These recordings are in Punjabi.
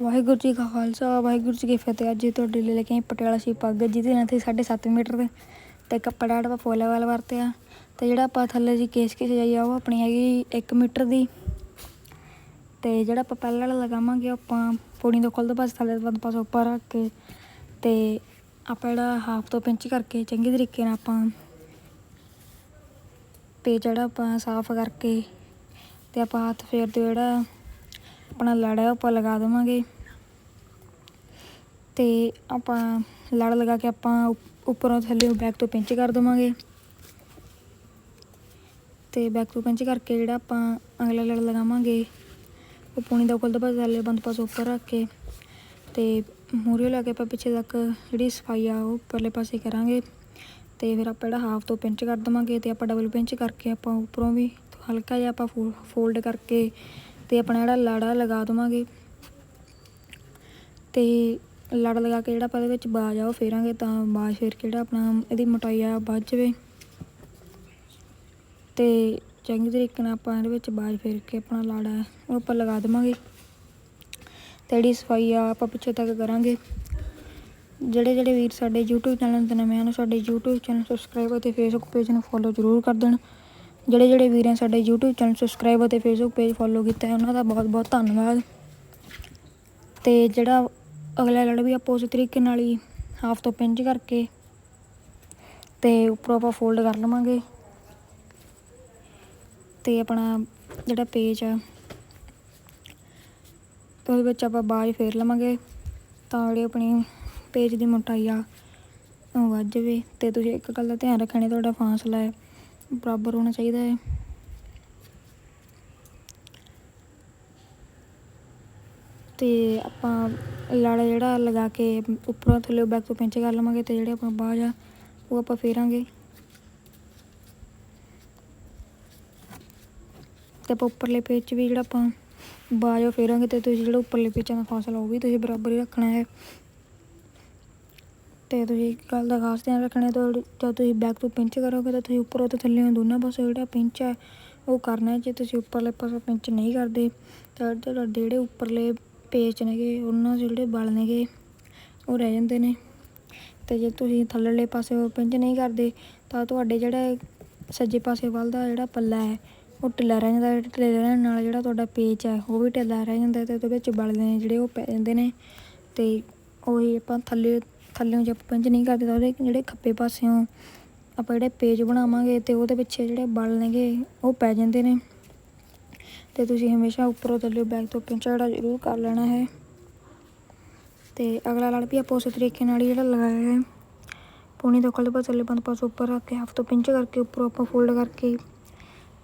ਵਾਹਿਗੁਰੂ ਜੀ ਕਾ ਖਾਲਸਾ, ਵਾਹਿਗੁਰੂ ਜੀ ਕੀ ਫਤਿਹ। ਅੱਜ ਤੁਹਾਡੇ ਲਈ ਲੈ ਕੇ ਆਏ ਪਟਿਆਲਾ ਸ਼ੀ ਪੱਗ, ਜਿਹਦੀ ਲੈਂਥ ਸੀ 7.5 ਮੀਟਰ ਦੇ ਤੇ ਕੱਪੜਾ ਜਿਹੜਾ ਆਪਾਂ ਫੁੱਲ ਵਾਲਾ ਵਰਤਿਆ ਤੇ ਜਿਹੜਾ ਆਪਾਂ ਥੱਲੇ ਜੀ ਕੇਸ ਕੇ ਸਜਾਈ ਆ, ਉਹ ਆਪਣੀ ਹੈਗੀ 1 ਮੀਟਰ ਦੀ। ਤੇ ਜਿਹੜਾ ਆਪਾਂ ਪਹਿਲਾਂ ਵਾਲਾ ਲਗਾਵਾਂਗੇ ਆਪਾਂ ਪੌੜੀ ਤੋਂ ਖੁੱਲ੍ਹਦੇ ਪਾਸੇ, ਥੱਲੇ ਬੰਦ ਪਾਸੇ ਉੱਪਰ ਰੱਖ ਕੇ ਤੇ ਆਪਾਂ ਜਿਹੜਾ ਹਾਫ ਤੋਂ ਪਿੰਚ ਕਰਕੇ ਚੰਗੇ ਤਰੀਕੇ ਨਾਲ ਆਪਾਂ ਤੇ ਜਿਹੜਾ ਆਪਾਂ ਸਾਫ਼ ਕਰਕੇ ਤੇ ਆਪਾਂ ਹੱਥ ਫੇਰ ਤੋਂ ਜਿਹੜਾ ਆਪਣਾ ਲੜ ਹੈ ਉੱਪਰ ਲਗਾ ਦੇਵਾਂਗੇ। ਤੇ ਆਪਾਂ ਲੜ ਲਗਾ ਕੇ ਆਪਾਂ ਉੱਪ- ਉੱਪਰੋਂ ਥੱਲੇ ਬੈਕ ਤੋਂ ਪਿੰਚ ਕਰ ਦੇਵਾਂਗੇ। ਤੇ ਬੈਕ ਤੋਂ ਪਿੰਚ ਕਰਕੇ ਜਿਹੜਾ ਆਪਾਂ ਅਗਲਾ ਲੜ ਲਗਾਵਾਂਗੇ, ਉਹ ਪੂਣੀ ਦਾ ਖੁੱਲਦਾ ਪਾਸੇ ਥੱਲੇ ਬੰਦ ਪਾਸੇ ਉੱਪਰ ਰੱਖ ਕੇ ਤੇ ਮੂਹਰੇ ਲਾ ਕੇ ਆਪਾਂ ਪਿੱਛੇ ਤੱਕ ਜਿਹੜੀ ਸਫ਼ਾਈ ਆ, ਉਹ ਉੱਪਰਲੇ ਪਾਸੇ ਕਰਾਂਗੇ। ਤੇ ਫਿਰ ਆਪਾਂ ਜਿਹੜਾ ਹਾਫ ਤੋਂ ਪਿੰਚ ਕਰ ਦੇਵਾਂਗੇ ਤੇ ਆਪਾਂ ਡਬਲ ਪਿੰਚ ਕਰਕੇ ਆਪਾਂ ਉੱਪਰੋਂ ਵੀ ਹਲਕਾ ਜਿਹਾ ਆਪਾਂ ਫੋਲਡ ਕਰਕੇ ਤੇ ਆਪਣਾ ਜਿਹੜਾ ਲਾੜਾ ਲਗਾ ਦੇਵਾਂਗੇ। ਤੇ ਲੜ ਲਗਾ ਕੇ ਜਿਹੜਾ ਆਪਾਂ ਇਹਦੇ ਵਿੱਚ ਬਾਜ ਆ ਉਹ ਫੇਰਾਂਗੇ ਤਾਂ ਬਾਜ ਫੇਰ ਕੇ ਜਿਹੜਾ ਆਪਣਾ ਇਹਦੀ ਮੋਟਾਈ ਆ ਵੱਧ ਜਾਵੇ। ਤੇ ਚੰਗੇ ਤਰੀਕੇ ਨਾਲ ਆਪਾਂ ਇਹਦੇ ਵਿੱਚ ਬਾਜ ਫੇਰ ਕੇ ਆਪਣਾ ਲਾੜਾ ਉਹ ਆਪਾਂ ਲਗਾ ਦੇਵਾਂਗੇ। ਤੇ ਜਿਹੜੀ ਸਫ਼ਾਈ ਆ ਆਪਾਂ ਪਿੱਛੇ ਤੱਕ ਕਰਾਂਗੇ। ਜਿਹੜੇ ਜਿਹੜੇ ਵੀਰ ਸਾਡੇ YouTube ਚੈਨਲ ਤੇ ਨਵੇਂ ਹਨ ਸਾਡੇ YouTube ਚੈਨਲ ਸਬਸਕ੍ਰਾਈਬ ਅਤੇ Facebook ਪੇਜ ਨੂੰ ਫੋਲੋ ਜ਼ਰੂਰ ਕਰ ਦੇਣ। ਜਿਹੜੇ ਜਿਹੜੇ ਵੀਰਾਂ ਸਾਡੇ YouTube ਚੈਨਲ ਸਬਸਕ੍ਰਾਈਬ ਅਤੇ Facebook ਪੇਜ ਫੋਲੋ ਕੀਤਾ ਹੈ, ਉਹਨਾਂ ਦਾ ਬਹੁਤ ਬਹੁਤ ਧੰਨਵਾਦ। ਤੇ ਜਿਹੜਾ ਅਗਲਾ ਲੜ ਵੀ ਆਪਾਂ ਉਸ ਤਰੀਕੇ ਨਾਲ ਹੀ ਹਾਫ ਤੋਂ ਪਿੰਚ ਕਰਕੇ ਤੇ ਉੱਪਰੋਂ ਆਪਾਂ ਫੋਲਡ ਕਰ ਲਵਾਂਗੇ। ਤੇ ਆਪਣਾ ਜਿਹੜਾ ਪੇਜ ਆ ਉਹਦੇ ਵਿੱਚ ਆਪਾਂ ਬਾਜ ਫੇਰ ਲਵਾਂਗੇ। ਤਾਂ ਜਿਹੜੀ ਆਪਣੀ ਪੇਜ ਦੀ ਮੋਟਾਈ ਆ, ਉਹ ਵੱਧ ਜਾਵੇ। ਤੇ ਤੁਸੀਂ ਇੱਕ ਗੱਲ ਦਾ ਧਿਆਨ ਰੱਖਣਾ, ਤੁਹਾਡਾ ਫਾਸਲਾ ਹੈ। ਬਰਾਬਰ ਹੋਣਾ ਚਾਹੀਦਾ ਹੈ। ਤੇ ਆਪਾਂ ਲੜ ਜਿਹੜਾ ਲਗਾ ਕੇ ਉੱਪਰੋਂ ਥੱਲੇ ਬੈਕ ਤੋਂ ਪਿੰਚ ਕਰ ਲਵਾਂਗੇ ਤੇ ਜਿਹੜੇ ਆਪਣਾ ਬਾਜ ਆ, ਉਹ ਆਪਾਂ ਫੇਰਾਂਗੇ। ਤੇ ਆਪਾਂ ਉੱਪਰਲੇ ਪੇਚ ਵੀ ਜਿਹੜਾ ਆਪਾਂ ਬਾਜ ਫੇਰਾਂਗੇ ਤੇ ਤੁਸੀਂ ਜਿਹੜਾ ਉੱਪਰਲੇ ਪੇਚਾਂ ਦਾ ਫਾਸਲਾ ਉਹ ਵੀ ਤੁਸੀਂ ਬਰਾਬਰ ਹੀ ਰੱਖਣਾ ਹੈ। ਤੇ ਤੁਸੀਂ ਇੱਕ ਗੱਲ ਦਾ ਖਾਸ ਧਿਆਨ ਰੱਖਣਾ ਹੈ, ਤੁਹਾਡੀ ਜਦ ਤੁਸੀਂ ਬੈਕ ਤੋਂ ਪਿੰਚ ਕਰੋਗੇ ਤਾਂ ਤੁਸੀਂ ਉੱਪਰੋਂ ਤੇ ਥੱਲੇ ਦੋਨਾਂ ਪਾਸੇ ਜਿਹੜਾ ਪਿੰਚ ਹੈ, ਉਹ ਕਰਨਾ ਹੈ। ਜੇ ਤੁਸੀਂ ਉੱਪਰਲੇ ਪਾਸੇ ਪਿੰਚ ਨਹੀਂ ਕਰਦੇ, ਤਾਂ ਤੁਹਾਡੇ ਜਿਹੜੇ ਉੱਪਰਲੇ ਪੇਚ ਨੇਗੇ, ਉਹਨਾਂ ਦੇ ਜਿਹੜੇ ਬਲ ਨੇਗੇ, ਉਹ ਰਹਿ ਜਾਂਦੇ ਨੇ। ਤੇ ਜੇ ਤੁਸੀਂ ਥੱਲੇਲੇ ਪਾਸੇ ਪਿੰਚ ਨਹੀਂ ਕਰਦੇ, ਤਾਂ ਤੁਹਾਡੇ ਜਿਹੜਾ ਸੱਜੇ ਪਾਸੇ ਵੱਲ ਦਾ ਜਿਹੜਾ ਪੱਲਾ ਹੈ, ਉਹ ਢਿੱਲਾ ਰਹਿ ਜਾਂਦਾ ਹੈ। ਢਿੱਲੇ ਰਹਿਣ ਨਾਲ ਜਿਹੜਾ ਤੁਹਾਡਾ ਪੇਚ ਹੈ, ਉਹ ਵੀ ਢਿੱਲਾ ਰਹਿ ਜਾਂਦਾ ਤੇ ਉਹਦੇ ਵਿੱਚ ਬਲਦੇ ਨੇ ਜਿਹੜੇ ਉਹ ਪੈ ਜਾਂਦੇ ਨੇ। ਤੇ ਉਹੀ ਆਪਾਂ ਥੱਲੇ ਥੱਲੇੋਂ ਜੇ ਆਪਾਂ ਪਿੰਚ ਨਹੀਂ ਕਰਦੇ ਤਾਂ ਉਹਦੇ ਜਿਹੜੇ ਖੱਬੇ ਪਾਸਿਓਂ ਆਪਾਂ ਜਿਹੜੇ ਪੇਜ ਬਣਾਵਾਂਗੇ ਤੇ ਉਹਦੇ ਪਿੱਛੇ ਜਿਹੜੇ ਬਲ ਨੇਗੇ, ਉਹ ਪੈ ਜਾਂਦੇ ਨੇ। ਤੇ ਤੁਸੀਂ ਹਮੇਸ਼ਾ ਉੱਪਰੋਂ ਥੱਲੇ ਬੈਕ ਤੋਂ ਪਿੰਚ ਜਿਹੜਾ ਜ਼ਰੂਰ ਕਰ ਲੈਣਾ ਹੈ। ਤੇ ਅਗਲਾ ਲੜ ਵੀ ਆਪਾਂ ਉਸੇ ਤਰੀਕੇ ਨਾਲ ਹੀ ਜਿਹੜਾ ਲਗਾਇਆ ਹੈ। ਪੂਣੀ ਤੋਂ ਖੁੱਲ੍ਹੇ ਪਾਸੇ, ਥੱਲੇ ਬੰਦ ਪਾਸੇ ਉੱਪਰ ਰੱਖ ਕੇ ਹੱਥ ਤੋਂ ਪਿੰਚ ਕਰਕੇ ਉੱਪਰੋਂ ਆਪਾਂ ਫੋਲਡ ਕਰਕੇ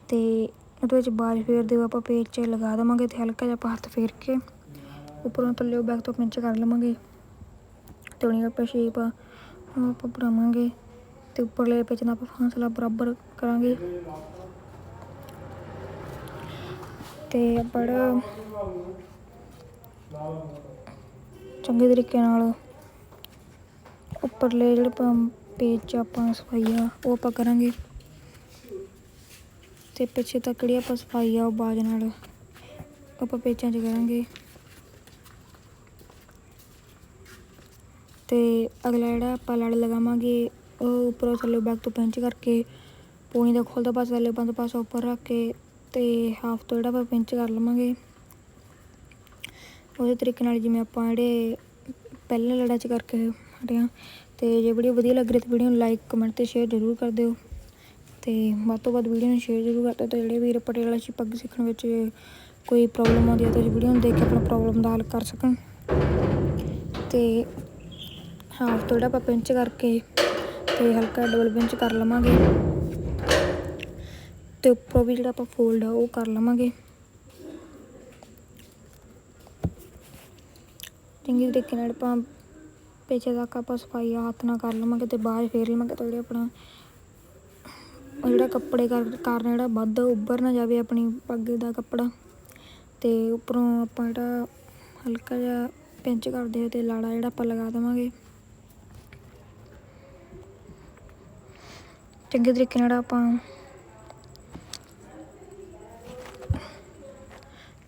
ਤੇ ਉਹਦੇ ਵਿੱਚ ਬਾਜ ਫੇਰ ਦਿਓ, ਆਪਾਂ ਪੇਜ 'ਚ ਲਗਾ ਦੇਵਾਂਗੇ ਤੇ ਹਲਕਾ ਜਿਹਾ ਆਪਾਂ ਹੱਥ ਫੇਰ ਕੇ ਉੱਪਰੋਂ ਥੱਲੇ ਬੈਕ ਤੋਂ ਪਿੰਚ ਕਰ ਲਵਾਂਗੇ। ਤੇ ਆਪਾਂ ਸ਼ੇਪ ਆ ਆਪਾਂ ਬਣਾਵਾਂਗੇ ਤੇ ਉੱਪਰਲੇ ਪੇਜ ਨਾਲ ਆਪਾਂ ਫਾਸਲਾ ਬਰਾਬਰ ਕਰਾਂਗੇ। ਤੇ ਬੜਾ ਚੰਗੇ ਤਰੀਕੇ ਨਾਲ ਉੱਪਰਲੇ ਜਿਹੜੇ ਆਪਾਂ ਪੇਜ 'ਚ ਆਪਾਂ ਸਫ਼ਾਈ ਆ, ਉਹ ਆਪਾਂ ਕਰਾਂਗੇ। ਤੇ ਪਿੱਛੇ ਤੱਕ ਜਿਹੜੀ ਆਪਾਂ ਸਫ਼ਾਈ ਆ, ਉਹ ਬਾਜ ਨਾਲ ਆਪਾਂ ਪੇਚਾਂ 'ਚ ਕਰਾਂਗੇ। ਤੇ ਅਗਲਾ ਜਿਹੜਾ ਆਪਾਂ ਲੜ ਲਗਾਵਾਂਗੇ, ਉਹ ਉੱਪਰੋਂ ਥੱਲੇ ਬੈਕ ਤੋਂ ਪਿੰਚ ਕਰਕੇ ਪੂਣੀ ਦਾ ਖੁੱਲਦਾ ਪਾਸਾ, ਥੱਲੇ ਬੰਦ ਪਾਸਾ ਉੱਪਰ ਰੱਖ ਕੇ ਤੇ ਹਾਫ ਤੋਂ ਜਿਹੜਾ ਆਪਾਂ ਪਿੰਚ ਕਰ ਲਵਾਂਗੇ। ਉਹਦੇ ਤਰੀਕੇ ਨਾਲ ਜਿਵੇਂ ਆਪਾਂ ਜਿਹੜੇ ਪਹਿਲੇ ਲੜਾ 'ਚ ਕਰਕੇ ਹਟੇ ਹਾਂ ਤੇ ਜੇ ਵੀਡੀਓ ਵਧੀਆ ਲੱਗ ਰਹੀ ਤਾਂ ਵੀਡੀਓ ਨੂੰ ਲਾਈਕ ਕਮੈਂਟ ਤੇ ਸ਼ੇਅਰ ਜ਼ਰੂਰ ਕਰ ਦਿਓ। ਤੇ ਵੱਧ ਤੋਂ ਵੱਧ ਵੀਡੀਓ ਨੂੰ ਸ਼ੇਅਰ ਜ਼ਰੂਰ ਕਰ ਦਿਓ ਤੇ ਜਿਹੜੇ ਵੀਰ ਪਟਿਆਲਾ 'ਚ ਪੱਗ ਸਿੱਖਣ ਵਿੱਚ ਕੋਈ ਪ੍ਰੋਬਲਮ ਆਉਂਦੀ ਹੈ ਤਾਂ ਵੀਡੀਓ ਨੂੰ ਦੇਖ ਕੇ ਆਪਣਾ ਪ੍ਰੋਬਲਮ ਦਾ ਹੱਲ ਕਰ ਸਕਣ। ਤੇ ਹਾਫ ਤੋਂ ਜਿਹੜਾ ਆਪਾਂ ਪਿੰਚ ਕਰਕੇ ਤੇ ਹਲਕਾ ਡਬਲ ਪਿੰਚ ਕਰ ਲਵਾਂਗੇ। ਤੇ ਉੱਪਰੋਂ ਵੀ ਜਿਹੜਾ ਆਪਾਂ ਫੋਲਡ ਆ, ਉਹ ਕਰ ਲਵਾਂਗੇ। ਚੰਗੀ ਤਰੀਕੇ ਨਾਲ ਆਪਾਂ ਪਿੱਛੇ ਤੱਕ ਆਪਾਂ ਸਫ਼ਾਈ ਹੱਥ ਨਾਲ ਕਰ ਲਵਾਂਗੇ ਤੇ ਬਾਹਰ ਫੇਰ ਲਵਾਂਗੇ ਤਾਂ ਜਿਹੜੇ ਆਪਣਾ ਜਿਹੜਾ ਕੱਪੜੇ ਕਰ, ਕਾਰਨ ਜਿਹੜਾ ਵੱਧ ਉੱਭਰ ਨਾ ਜਾਵੇ ਆਪਣੀ ਪੱਗ ਦਾ ਕੱਪੜਾ। ਤੇ ਉੱਪਰੋਂ ਆਪਾਂ ਜਿਹੜਾ ਹਲਕਾ ਜਿਹਾ ਪਿੰਚ ਕਰਦੇ ਹੋਏ ਤੇ ਲਾੜਾ ਜਿਹੜਾ ਆਪਾਂ ਲਗਾ ਦੇਵਾਂਗੇ। ਚੰਗੇ ਤਰੀਕੇ ਨਾਲ ਆਪਾਂ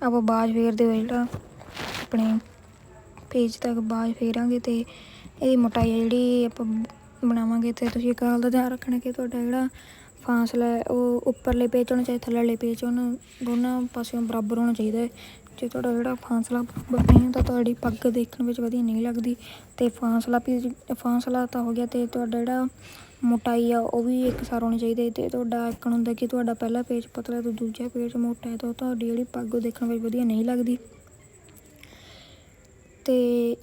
ਆਪਾਂ ਬਾਜ ਫੇਰਦੇ ਹੋਏ ਜਿਹੜਾ ਆਪਣੇ ਪੇਜ ਤੱਕ ਬਾਜ ਫੇਰਾਂਗੇ ਤੇ ਇਹਦੀ ਮੋਟਾਈ ਜਿਹੜੀ ਆਪਾਂ ਬਣਾਵਾਂਗੇ ਤੇ ਤੁਸੀਂ ਇੱਕ ਗੱਲ ਦਾ ਧਿਆਨ ਰੱਖਣਾ ਕਿ ਤੁਹਾਡਾ ਜਿਹੜਾ ਫਾਸਲਾ ਹੈ, ਉਹ ਉੱਪਰਲੇ ਪੇਜ ਹੋਣਾ ਚਾਹੀਦਾ ਥੱਲੇਲੇ ਪੇਜ ਹੋਣ, ਦੋਨਾਂ ਪਾਸਿਓਂ ਬਰਾਬਰ ਹੋਣਾ ਚਾਹੀਦਾ ਹੈ। ਜੇ ਤੁਹਾਡਾ ਜਿਹੜਾ ਫਾਸਲਾ ਬਰਾਬਰ ਨਹੀਂ ਹੁੰਦਾ ਤੁਹਾਡੀ ਪੱਗ ਦੇਖਣ ਵਿੱਚ ਵਧੀਆ ਨਹੀਂ ਲੱਗਦੀ ਤੇ ਫਾਸਲਾ ਵੀ, ਫਾਸਲਾ ਤਾਂ ਹੋ ਗਿਆ ਤੇ ਤੁਹਾਡਾ ਜਿਹੜਾ ਮੋਟਾਈ ਆ, ਉਹ ਵੀ ਇੱਕ ਸਾਰ ਹੋਣੀ ਚਾਹੀਦੀ ਹੈ ਤੇ ਤੁਹਾਡਾ ਇੱਕ ਹੁੰਦਾ ਕਿ ਤੁਹਾਡਾ ਪਹਿਲਾ ਪੇਜ ਪਤਲਾ ਤੇ ਦੂਜਾ ਪੇਜ ਮੋਟਾ ਹੈ, ਤਾਂ ਤੁਹਾਡੀ ਜਿਹੜੀ ਪੱਗ ਉਹ ਦੇਖਣ ਵਿੱਚ ਵਧੀਆ ਨਹੀਂ ਲੱਗਦੀ। ਤੇ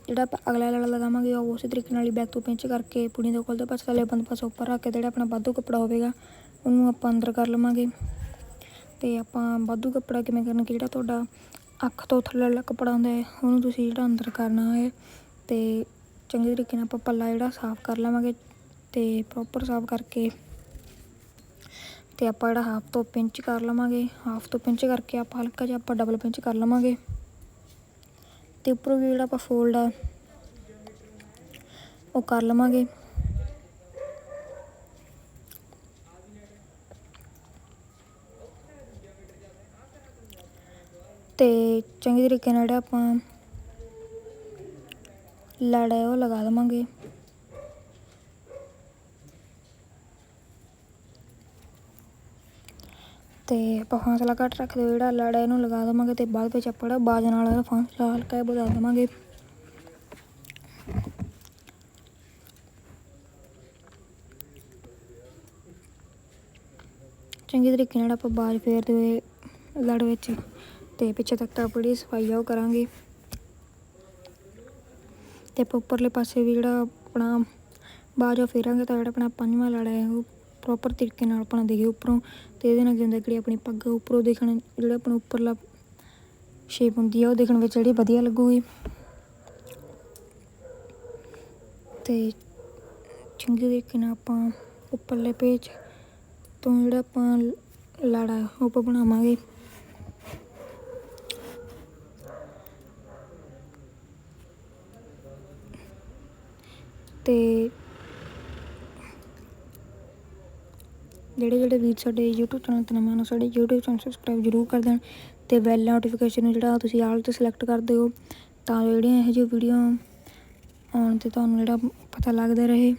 ਜਿਹੜਾ ਆਪਾਂ ਅਗਲਾ ਲੜਾ ਲਗਾਵਾਂਗੇ, ਉਹ ਉਸੇ ਤਰੀਕੇ ਨਾਲ ਹੀ ਬੈਕ ਤੋਂ ਪਿੰਚ ਕਰਕੇ ਪੁੜੀ ਦੇ ਕੋਲ ਤੋਂ ਪਾਸੇ ਥੱਲੇ ਬੰਦ ਪਾਸੇ ਉੱਪਰ ਰੱਖ ਕੇ ਜਿਹੜਾ ਆਪਣਾ ਵਾਧੂ ਕੱਪੜਾ ਹੋਵੇਗਾ, ਉਹਨੂੰ ਆਪਾਂ ਅੰਦਰ ਕਰ ਲਵਾਂਗੇ। ਤੇ ਆਪਾਂ ਵਾਧੂ ਕੱਪੜਾ ਕਿਵੇਂ ਕਰਨਾ ਕਿ ਜਿਹੜਾ ਤੁਹਾਡਾ ਅੱਖ ਤੋਂ ਥੱਲੇ ਵਾਲਾ ਕੱਪੜਾ ਹੁੰਦਾ ਹੈ, ਉਹਨੂੰ ਤੁਸੀਂ ਜਿਹੜਾ ਅੰਦਰ ਕਰਨਾ ਹੈ ਤੇ ਚੰਗੇ ਤਰੀਕੇ ਨਾਲ ਆਪਾਂ ਪੱਲਾ ਜਿਹੜਾ ਸਾਫ਼ ਕਰ ਲਵਾਂਗੇ। ਤੇ ਪ੍ਰੋਪਰ ਸਾਫ਼ ਕਰਕੇ ਤੇ ਆਪਾਂ ਜਿਹੜਾ ਹਾਫ ਤੋਂ ਪਿੰਚ ਕਰ ਲਵਾਂਗੇ। ਹਾਫ ਤੋਂ ਪਿੰਚ ਕਰਕੇ ਆਪਾਂ ਹਲਕਾ ਜਿਹਾ ਆਪਾਂ ਡਬਲ ਪਿੰਚ ਕਰ ਲਵਾਂਗੇ। ਤੇ ਉੱਪਰੋਂ ਵੀ ਜਿਹੜਾ ਆਪਾਂ ਫੋਲਡ ਆ, ਉਹ ਕਰ ਲਵਾਂਗੇ। ਤੇ ਚੰਗੀ ਤਰੀਕੇ ਨਾਲ ਜਿਹੜਾ ਆਪਾਂ ਲੜ ਉਹ ਲਗਾ ਦੇਵਾਂਗੇ ਤੇ ਆਪਾਂ ਫਾਸਲਾ ਘੱਟ ਰੱਖਦੇ ਹੋਏ ਜਿਹੜਾ ਲੜਾ ਇਹਨੂੰ ਲਗਾ ਦੇਵਾਂਗੇ ਤੇ ਬਾਅਦ ਵਿੱਚ ਆਪਾਂ ਜਿਹੜਾ ਬਾਜ ਨਾਲ ਇਹਦਾ ਫਾਸਲਾ ਹਲਕਾ ਵਧਾ ਦੇਵਾਂਗੇ। ਚੰਗੇ ਤਰੀਕੇ ਨਾਲ ਆਪਾਂ ਬਾਜ ਫੇਰਦੇ ਹੋਏ ਲੜ ਵਿੱਚ ਤੇ ਪਿੱਛੇ ਤੱਕ ਤਾਂ ਬੜੀ ਸਫ਼ਾਈ ਆ ਉਹ ਕਰਾਂਗੇ। ਤੇ ਆਪਾਂ ਉੱਪਰਲੇ ਪਾਸੇ ਵੀ ਜਿਹੜਾ ਆਪਣਾ ਬਾਜਾ ਫੇਰਾਂਗੇ ਤਾਂ ਜਿਹੜਾ ਆਪਣਾ ਪੰਜਵਾਂ ਲੜਾ ਹੈ ਉਹ ਪ੍ਰੋਪਰ ਤਰੀਕੇ ਨਾਲ ਆਪਣਾ ਦਿਖੇ ਉੱਪਰੋਂ ਤੇ ਇਹਦੇ ਨਾਲ ਕੀ ਹੁੰਦਾ ਜਿਹੜੀ ਆਪਣੀ ਪੱਗ ਉੱਪਰੋਂ ਦੇਖਣ, ਜਿਹੜਾ ਆਪਣਾ ਉੱਪਰਲਾ ਸ਼ੇਪ ਹੁੰਦੀ ਆ, ਉਹ ਦੇਖਣ ਵਿੱਚ ਜਿਹੜੀ ਵਧੀਆ ਲੱਗੂਗੀ। ਤੇ ਚੰਗੇ ਤਰੀਕੇ ਨਾਲ ਆਪਾਂ ਉੱਪਰਲੇ ਪੇਜ ਤੋਂ ਜਿਹੜਾ ਆਪਾਂ ਲਾੜਾ ਉਹ ਆਪਾਂ ਬਣਾਵਾਂਗੇ। ਤੇ ਜਿਹੜੇ ਜਿਹੜੇ ਵੀਰ ਸਾਡੇ YouTube ਚੈਨਲ ਤੇ ਨਵੇਂ ਹਨ ਉਹ ਸਾਡੇ YouTube ਚੈਨਲ ਸਬਸਕ੍ਰਾਈਬ ਜ਼ਰੂਰ ਕਰ ਦੇਣ ਤੇ ਬੈਲ ਨੋਟੀਫਿਕੇਸ਼ਨ ਨੂੰ ਜਿਹੜਾ ਤੁਸੀਂ ਆਲ ਤੇ ਸਿਲੈਕਟ ਕਰ ਦਿਓ ਤਾਂ ਜੋ ਜਿਹੜੀਆਂ ਇਹੋ ਜਿਹੀ ਵੀਡੀਓ ਆਉਣ ਤੇ ਤੁਹਾਨੂੰ ਜਿਹੜਾ ਪਤਾ ਲੱਗਦਾ ਰਹੇ।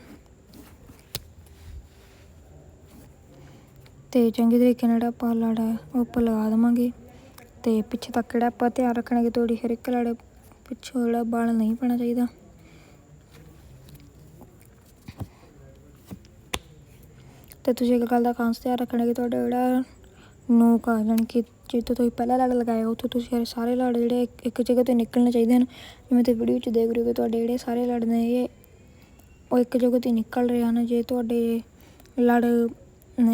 ਤੇ ਚੰਗੇ ਤਰੀਕੇ ਨਾਲ ਜਿਹੜਾ ਆਪਾਂ ਲਾੜਾ ਹੈ, ਉਹ ਆਪਾਂ ਲਗਾ ਦੇਵਾਂਗੇ ਤੇ ਪਿੱਛੇ ਤੱਕ ਜਿਹੜਾ ਆਪਾਂ ਧਿਆਨ ਰੱਖਣਾ ਕਿ ਤੁਹਾਡੀ ਹਰ ਇੱਕ ਲਾੜੇ ਪਿੱਛੋਂ ਜਿਹੜਾ ਵਾਲ ਨਹੀਂ ਪੈਣਾ ਚਾਹੀਦਾ। ਤੇ ਤੁਸੀਂ ਇੱਕ ਗੱਲ ਦਾ ਖਾਸ ਧਿਆਨ ਰੱਖਣਾ ਕਿ ਤੁਹਾਡਾ ਜਿਹੜਾ ਨੋਕ ਆ, ਜਾਣੀ ਕਿ ਜਿੱਥੇ ਤੁਸੀਂ ਪਹਿਲਾ ਲੜ ਲਗਾਇਆ ਉੱਥੋਂ ਤੁਸੀਂ ਸਾਰੇ ਲੜ ਜਿਹੜੇ ਇੱਕ- ਜਗ੍ਹਾ ਤੋਂ ਨਿਕਲਣੇ ਚਾਹੀਦੇ ਹਨ। ਜਿਵੇਂ ਤੁਸੀਂ ਵੀਡੀਓ 'ਚ ਦੇਖ ਰਹੇ ਹੋ ਕਿ ਤੁਹਾਡੇ ਜਿਹੜੇ ਸਾਰੇ ਲੜ ਨੇ ਇਹ ਉਹ ਇੱਕ ਜਗ੍ਹਾ ਤੋਂ ਨਿਕਲ ਰਹੇ ਹਨ, ਜੇ ਤੁਹਾਡੇ ਲੜ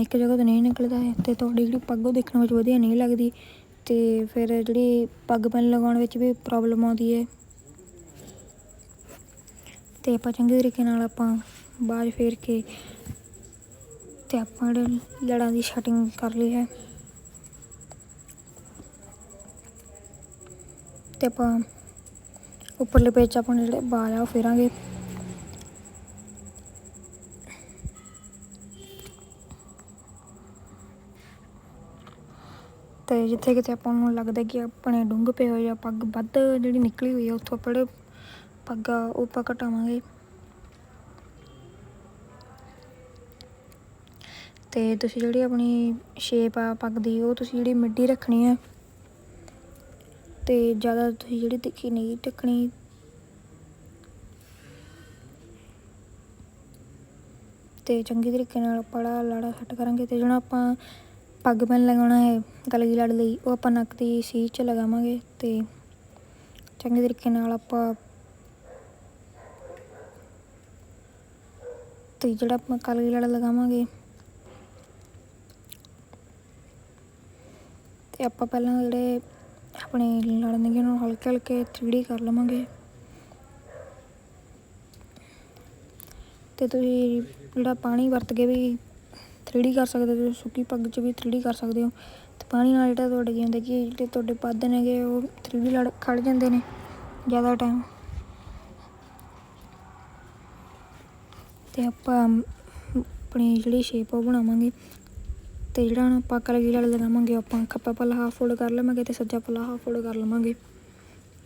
ਇੱਕ ਜਗ੍ਹਾ ਤੋਂ ਨਹੀਂ ਨਿਕਲਦਾ ਹੈ, ਤੇ ਤੁਹਾਡੀ ਜਿਹੜੀ ਪੱਗ ਉਹ ਦੇਖਣ ਵਿੱਚ ਵਧੀਆ ਨਹੀਂ ਲੱਗਦੀ, ਤੇ ਫਿਰ ਜਿਹੜੀ ਪੱਗ ਪੈਨ ਲਗਾਉਣ ਵਿੱਚ ਵੀ ਪ੍ਰੋਬਲਮ ਆਉਂਦੀ ਹੈ। ਤੇ ਆਪਾਂ ਚੰਗੇ ਤਰੀਕੇ ਨਾਲ ਆਪਾਂ ਬਾਹਰ ਫੇਰ ਕੇ ਤੇ ਆਪਾਂ ਜਿਹੜੇ ਲੜਾਂ ਦੀ ਸ਼ਟਿੰਗ ਕਰ ਲਈ ਹੈ। ਤੇ ਆਪਾਂ ਉੱਪਰਲੇ ਪੇਚ ਆਪਾਂ ਜਿਹੜੇ ਬਾਲ ਆ ਉਹ ਫੇਰਾਂਗੇ। ਤੇ ਜਿੱਥੇ ਕਿਤੇ ਆਪਾਂ ਨੂੰ ਲੱਗਦਾ ਕਿ ਆਪਣੇ ਡੁੰਗ ਪਏ ਹੋਏ ਆ, ਪੱਗ ਵੱਧ ਜਿਹੜੀ ਨਿਕਲੀ ਹੋਈ ਆ, ਉੱਥੋਂ ਆਪਾਂ ਜਿਹੜੇ ਪੱਗ ਆ ਉਹ ਆਪਾਂ ਘਟਾਵਾਂਗੇ ਤੇ ਤੁਸੀਂ ਜਿਹੜੀ ਆਪਣੀ ਸ਼ੇਪ ਆ ਪੱਗ ਦੀ, ਉਹ ਤੁਸੀਂ ਜਿਹੜੀ ਮਿੱਡੀ ਰੱਖਣੀ ਹੈ ਤੇ ਜ਼ਿਆਦਾ ਤੁਸੀਂ ਜਿਹੜੀ ਤਿੱਖੀ ਨਹੀਂ ਟੱਕਣੀ ਤੇ ਚੰਗੇ ਤਰੀਕੇ ਨਾਲ ਪੜਾ ਲਾੜਾ ਸੈੱਟ ਕਰਾਂਗੇ ਤੇ ਜਿਹੜਾ ਆਪਾਂ ਪੱਗ ਪੈਨ ਲਗਾਉਣਾ ਹੈ ਗਲਗੀ ਲੜ ਲਈ, ਉਹ ਆਪਾਂ ਨੱਕ ਦੀ ਸੀਟ 'ਚ ਲਗਾਵਾਂਗੇ ਤੇ ਚੰਗੇ ਤਰੀਕੇ ਨਾਲ ਆਪਾਂ ਤੇ ਜਿਹੜਾ ਆਪਾਂ ਕਲਗੀ ਲੜ ਲਗਾਵਾਂਗੇ ਤੇ ਆਪਾਂ ਪਹਿਲਾਂ ਜਿਹੜੇ ਆਪਣੇ ਲੜਨਗੇ ਉਹਨੂੰ ਹਲਕੇ ਹਲਕੇ 3D ਕਰ ਲਵਾਂਗੇ। ਤੇ ਤੁਸੀਂ ਜਿਹੜਾ ਪਾਣੀ ਵਰਤ ਕੇ ਵੀ 3D ਕਰ ਸਕਦੇ ਹੋ, ਸੁੱਕੀ ਪੱਗ 'ਚ ਵੀ 3D ਕਰ ਸਕਦੇ ਹੋ। ਤੇ ਪਾਣੀ ਨਾਲ ਜਿਹੜਾ ਤੁਹਾਡੇ ਕੀ ਹੁੰਦਾ ਕਿ ਜਿਹੜੇ ਤੁਹਾਡੇ ਪੱਦ ਨੇਗੇ, ਉਹ 3D ਲੜ ਖੜ ਜਾਂਦੇ ਨੇ ਜ਼ਿਆਦਾ ਟਾਈਮ ਤੇ ਆਪਾਂ ਆਪਣੀ ਜਿਹੜੀ ਸ਼ੇਪ ਉਹ ਬਣਾਵਾਂਗੇ। ਤੇ ਜਿਹੜਾ ਹੁਣ ਆਪਾਂ ਕਲਗੀ ਲੜ ਲਗਾਵਾਂਗੇ ਆਪਾਂ ਖੱਪਾ ਪੱਲਾ ਹਾਫ ਫੋਲਡ ਕਰ ਲਵਾਂਗੇ ਤੇ ਸੱਜਾ ਪੱਲਾ ਹਾਫ ਫੋਲਡ ਕਰ ਲਵਾਂਗੇ।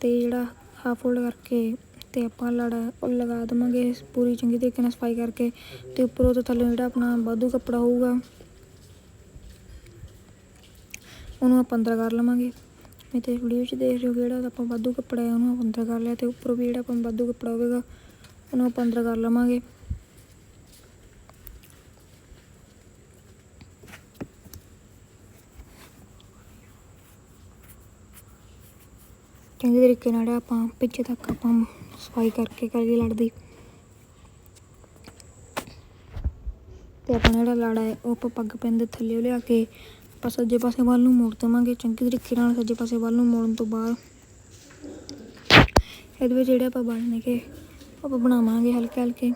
ਤੇ ਜਿਹੜਾ ਹਾਫ ਫੋਲਡ ਕਰਕੇ ਤੇ ਆਪਾਂ ਲੜ ਉਹ ਲਗਾ ਦੇਵਾਂਗੇ ਪੂਰੀ ਚੰਗੀ ਤਰੀਕੇ ਨਾਲ ਸਫ਼ਾਈ ਕਰਕੇ ਤੇ ਉੱਪਰੋਂ ਤੋਂ ਥੱਲੇ ਜਿਹੜਾ ਆਪਣਾ ਵਾਧੂ ਕੱਪੜਾ ਹੋਊਗਾ, ਉਹਨੂੰ ਆਪਾਂ ਅੰਦਰ ਕਰ ਲਵਾਂਗੇ। ਨਹੀਂ ਤੇ ਵੀਡੀਓ 'ਚ ਦੇਖ ਰਹੇ ਹੋ ਜਿਹੜਾ ਆਪਾਂ ਵਾਧੂ ਕੱਪੜਾ ਹੈ, ਉਹਨੂੰ ਆਪਾਂ ਅੰਦਰ ਕਰ ਲਿਆ ਤੇ ਉੱਪਰੋਂ ਵੀ ਜਿਹੜਾ ਆਪਾਂ ਵਾਧੂ ਕੱਪੜਾ ਹੋਵੇਗਾ, ਉਹਨੂੰ ਆਪਾਂ ਅੰਦਰ ਕਰ ਲਵਾਂਗੇ ਚੰਗੇ ਤਰੀਕੇ ਨਾਲ ਆਪਾਂ ਪਿੱਛੇ ਤੱਕ ਆਪਾਂ ਸਫ਼ਾਈ ਕਰਕੇ ਕਰੀਏ ਲੜਦੀ ਤੇ ਆਪਣਾ ਜਿਹੜਾ ਲਾੜਾ ਹੈ, ਉਹ ਆਪਾਂ ਪੱਗ ਪੈਨ ਦੇ ਥੱਲੇ ਲਿਆ ਕੇ ਆਪਾਂ ਸੱਜੇ ਪਾਸੇ ਵੱਲ ਨੂੰ ਮੋੜ ਦੇਵਾਂਗੇ, ਚੰਗੇ ਤਰੀਕੇ ਨਾਲ ਸੱਜੇ ਪਾਸੇ ਵੱਲ ਨੂੰ ਮੋੜਨ ਤੋਂ ਬਾਅਦ। ਇਹਦੇ ਵਿੱਚ ਜਿਹੜੇ ਆਪਾਂ ਬਣਨੇ ਕੇ ਆਪਾਂ ਬਣਾਵਾਂਗੇ ਹਲਕੇ ਹਲਕੇ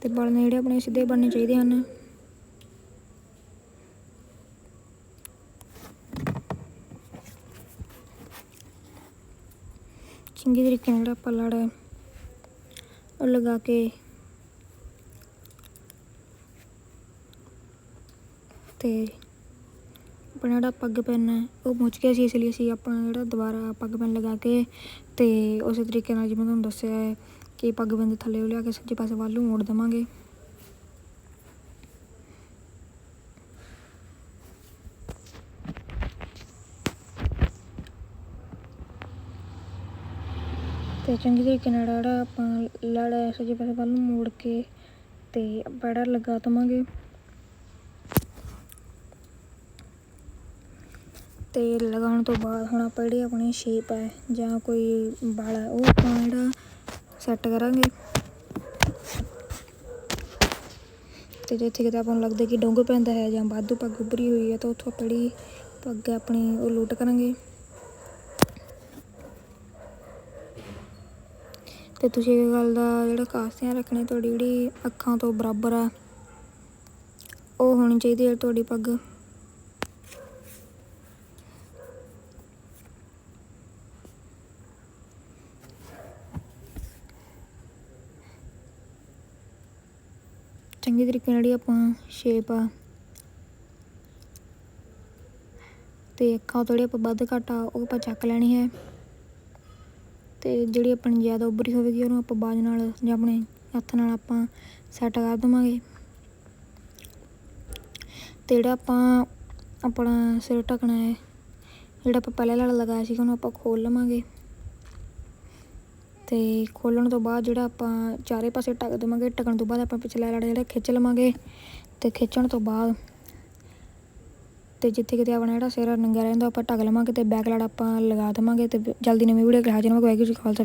ਤੇ ਬਣਨੇ ਜਿਹੜੇ ਆਪਣੇ ਸਿੱਧੇ ਬਣਨੇ ਚਾਹੀਦੇ ਹਨ। ਚੰਗੇ ਤਰੀਕੇ ਨਾਲ ਜਿਹੜਾ ਆਪਾਂ ਲਾੜਾ ਉਹ ਲਗਾ ਕੇ ਤੇ ਆਪਣਾ ਜਿਹੜਾ ਪੱਗ ਪੈਨ ਹੈ, ਉਹ ਮੁੱਚ ਗਿਆ ਸੀ, ਇਸ ਲਈ ਅਸੀਂ ਆਪਣਾ ਜਿਹੜਾ ਦੁਬਾਰਾ ਪੱਗ ਪੈਨ ਲਗਾ ਕੇ ਤੇ ਉਸੇ ਤਰੀਕੇ ਨਾਲ ਜਿਵੇਂ ਤੁਹਾਨੂੰ ਦੱਸਿਆ ਹੈ ਕਿ ਪੱਗ ਪੈਨ ਦੇ ਥੱਲੇ ਉਹ ਲਿਆ ਕੇ ਸੱਜੇ ਪਾਸੇ ਵੱਲ ਨੂੰ ਮੋੜ ਦੇਵਾਂਗੇ। ਤੇ ਚੰਗੀ ਤਰੀਕੇ ਨਾਲ ਜਿਹੜਾ ਆਪਾਂ ਲੜਾ ਸੱਜੇ ਪਾਸੇ ਵੱਲ ਨੂੰ ਮੋੜ ਕੇ ਤੇ ਬੜਾ ਲਗਾ ਦੇਵਾਂਗੇ। ਤੇ ਲਗਾਉਣ ਤੋਂ ਬਾਅਦ ਹੁਣ ਆਪਾਂ ਜਿਹੜੀ ਆਪਣੀ ਸ਼ੇਪ ਹੈ ਜਾਂ ਕੋਈ ਵਾਲ ਹੈ, ਉਹ ਆਪਾਂ ਜਿਹੜਾ ਸੈੱਟ ਕਰਾਂਗੇ। ਤੇ ਜਿੱਥੇ ਕਿਤੇ ਆਪਾਂ ਨੂੰ ਲੱਗਦਾ ਕਿ ਡੋਂਗ ਪੈਂਦਾ ਹੈ ਜਾਂ ਵਾਧੂ ਪੱਗ ਉੱਭਰੀ ਹੋਈ ਹੈ ਤਾਂ ਉੱਥੋਂ ਆਪਾਂ ਜਿਹੜੀ ਪੱਗ ਆਪਣੀ ਉਹ ਲੁੱਟ ਕਰਾਂਗੇ। ਤੇ ਤੁਸੀਂ ਇਹ ਗੱਲ ਦਾ ਜਿਹੜਾ ਖਾਸ ਧਿਆਨ ਰੱਖਣਾ, ਤੁਹਾਡੀ ਜਿਹੜੀ ਅੱਖਾਂ ਤੋਂ ਬਰਾਬਰ ਆ, ਉਹ ਹੋਣੀ ਚਾਹੀਦੀ ਹੈ ਤੁਹਾਡੀ ਪੱਗ। ਚੰਗੀ ਤਰੀਕੇ ਨਾਲ ਜਿਹੜੀ ਆਪਾਂ ਸ਼ੇਪ ਆ, ਤੇ ਅੱਖਾਂ ਤੋਂ ਜਿਹੜੀ ਆਪਾਂ ਵੱਧ ਘੱਟ ਆ, ਉਹ ਆਪਾਂ ਚੱਕ ਲੈਣੀ ਹੈ। ਤੇ ਜਿਹੜੀ ਆਪਣੀ ਜ਼ਿਆਦਾ ਉੱਭਰੀ ਹੋਵੇਗੀ, ਉਹਨੂੰ ਆਪਾਂ ਬਾਜ ਨਾਲ ਜਾਂ ਆਪਣੇ ਹੱਥ ਨਾਲ ਆਪਾਂ ਸੈੱਟ ਕਰ ਦੇਵਾਂਗੇ। ਤੇ ਜਿਹੜਾ ਆਪਾਂ ਆਪਣਾ ਸਿਰ ਢੱਕਣਾ ਹੈ, ਜਿਹੜਾ ਆਪਾਂ ਪਹਿਲੇ ਲੜ ਲਗਾਇਆ ਸੀ ਉਹਨੂੰ ਆਪਾਂ ਖੋਲ ਲਵਾਂਗੇ। ਤੇ ਖੋਲਣ ਤੋਂ ਬਾਅਦ ਜਿਹੜਾ ਆਪਾਂ ਚਾਰੇ ਪਾਸੇ ਢੱਕ ਦੇਵਾਂਗੇ, ਢੱਕਣ ਤੋਂ ਬਾਅਦ ਆਪਾਂ ਪਿਛਲਾ ਲੜ ਜਿਹੜਾ ਖਿੱਚ ਲਵਾਂਗੇ। ਤੇ ਖਿੱਚਣ ਤੋਂ ਬਾਅਦ ਤੇ ਜਿੱਥੇ ਕਿਤੇ ਆਪਣਾ ਜਿਹੜਾ ਸਿਰ ਨੰਗਾ ਰਹਿੰਦਾ, ਆਪਾਂ ਢੱਕ ਲਵਾਂਗੇ ਤੇ ਬੈਕ ਲੜ ਆਪਾਂ ਲਗਾ ਦੇਵਾਂਗੇ ਤੇ ਜਲਦੀ ਨਵੀਂ ਵੀਡੀਓ ਹਾਜ਼ਰ ਹੋਵਾਂਗੇ ਵਾਹਿਗੁਰੂ ਜੀ ਕਾ ਖਾਲਸਾ